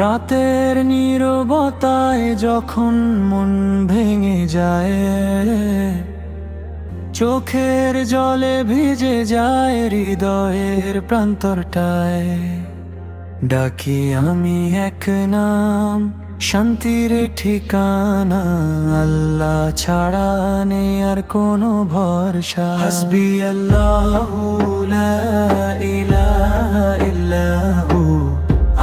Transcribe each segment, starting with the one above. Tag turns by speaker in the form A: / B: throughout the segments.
A: রাতের নিরবতায় যখন মন ভেঙে যায়, চোখের জলে ভিজে যায় হৃদয়ের প্রান্তরটায়। ডাকি আমি এক নাম, শান্তির ঠিকানা, আল্লাহ ছাড়া নেই আর কোনো ভরসা। হাসবি আল্লাহ ইলাহা ইল্লাহু।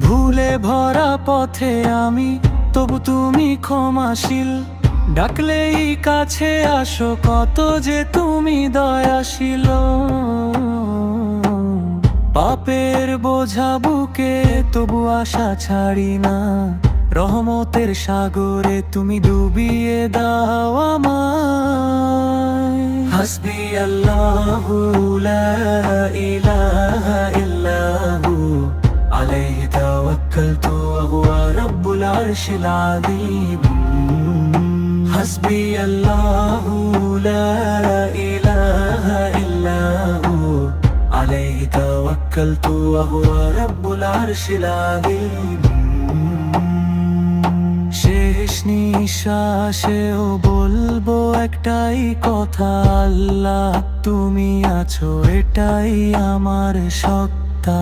A: ভুলে ভরা পথে আমি, তবু তুমি ক্ষমাশীল। ডাকলেই কাছে আসো, কত যে তুমি দয়াশীল। পাপের বোঝা বুকে তবু আশা ছাড়ি না। রহমতের সাগরে তুমি ডুবিয়ে দাও আমায়। হাসবি আল্লাহু ইলাহা রাব্বুল আরশিল আযীম হাসবি আল্লাহু লা ইলাহা ইল্লাহু عليه توكلت وهو رب العرش العظيم শেষ নিঃশ্বাসেও বলবো একটাই কথা আল্লাহ তুমি আছো এটাই আমার সত্তা